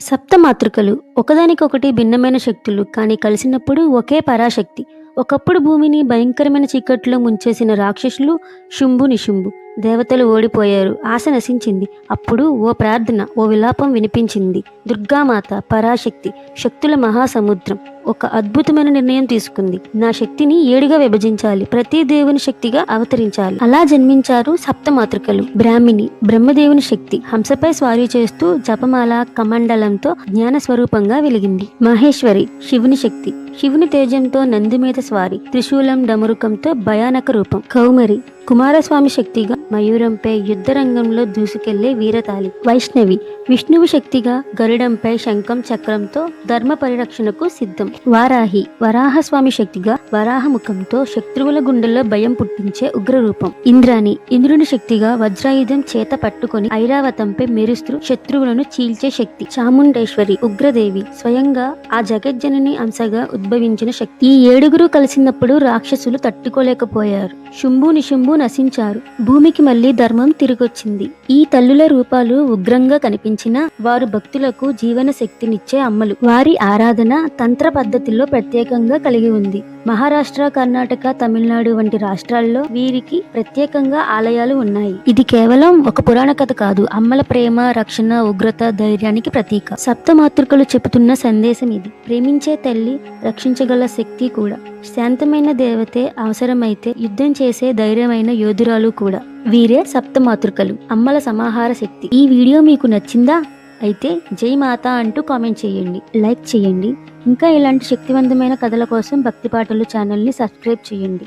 సప్తమాతృకలు ఒకదానికొకటి భిన్నమైన శక్తులు కానీ కలిసినప్పుడు ఒకే పరాశక్తి. ఒకప్పుడు భూమిని భయంకరమైన చీకట్లో ముంచేసిన రాక్షసులు శుంభు నిశుంభు. దేవతలు ఓడిపోయారు. ఆశ నశించింది. అప్పుడు ఓ ప్రార్థన ఓ విలాపం వినిపించింది. దుర్గామాత పరాశక్తి శక్తుల మహాసముద్రం. ఒక అద్భుతమైన నిర్ణయం తీసుకుంది. నా శక్తిని ఏడుగా విభజించాలి. ప్రతి దేవుని శక్తిగా అవతరించాలి. అలా జన్మించారు సప్తమాతృకలు. బ్రాహ్మిణి బ్రహ్మదేవుని శక్తి హంసపై స్వారీ చేస్తూ జపమాల కమండలంతో జ్ఞాన స్వరూపంగా వెలిగింది. మహేశ్వరి శివుని శక్తి. శివుని తేజంతో నంది మీద స్వారీ త్రిశూలం డమరుకంతో భయానక రూపం. కౌమరి కుమారస్వామి శక్తిగా మయూరంపై యుద్ధ రంగంలో దూసుకెళ్ళే వీరతాలి వైష్ణవి. విష్ణువు శక్తిగా గరుడంపై శంఖం చక్రంతో ధర్మ పరిరక్షణకు సిద్ధం. వారాహి వరాహస్వామి శక్తిగా వరాహ ముఖంతో శత్రువుల గుండెల్లో భయం పుట్టించే ఉగ్రరూపం. ఇంద్రాణి ఇంద్రుని శక్తిగా వజ్రాయుధం చేత పట్టుకొని ఐరావతంపై మెరుస్తూ శత్రువులను చీల్చే శక్తి. చాముండేశ్వరి ఉగ్రదేవి స్వయంగా ఆ జగజ్జనని అంశగా ఉద్భవించిన శక్తి. ఈ ఏడుగురు కలిసినప్పుడు రాక్షసులు తట్టుకోలేకపోయారు. శుంభు నిశుంభు నశించారు. భూమికి మళ్ళీ ధర్మం తిరిగొచ్చింది. ఈ తల్లుల రూపాలు ఉగ్రంగా కనిపించినా వారు భక్తులకు జీవన శక్తినిచ్చే అమ్మలు. వారి ఆరాధన తంత్ర పద్ధతిలో ప్రత్యేకంగా కలిగి ఉంది. మహారాష్ట్ర కర్ణాటక తమిళనాడు వంటి రాష్ట్రాల్లో వీరికి ప్రత్యేకంగా ఆలయాలు ఉన్నాయి. ఇది కేవలం ఒక పురాణ కథ కాదు. అమ్మల ప్రేమ రక్షణ ఉగ్రత ధైర్యానికి ప్రతీక. సప్తమాతృకలు చెబుతున్న సందేశం ఇది. ప్రేమించే తల్లి రక్షించగల శక్తి కూడా. శాంతమైన దేవతే అవసరమైతే యుద్ధం చేసే ధైర్యమైన యోధురాలు కూడా. వీరే సప్తమాతృకలు అమ్మల సమాహార శక్తి. ఈ వీడియో మీకు నచ్చిందా? అయితే జై మాత అంటూ కామెంట్ చేయండి. లైక్ చేయండి. ఇంకా ఇలాంటి శక్తివంతమైన కథల కోసం భక్తి పాటలు ఛానల్ని సబ్స్క్రైబ్ చేయండి.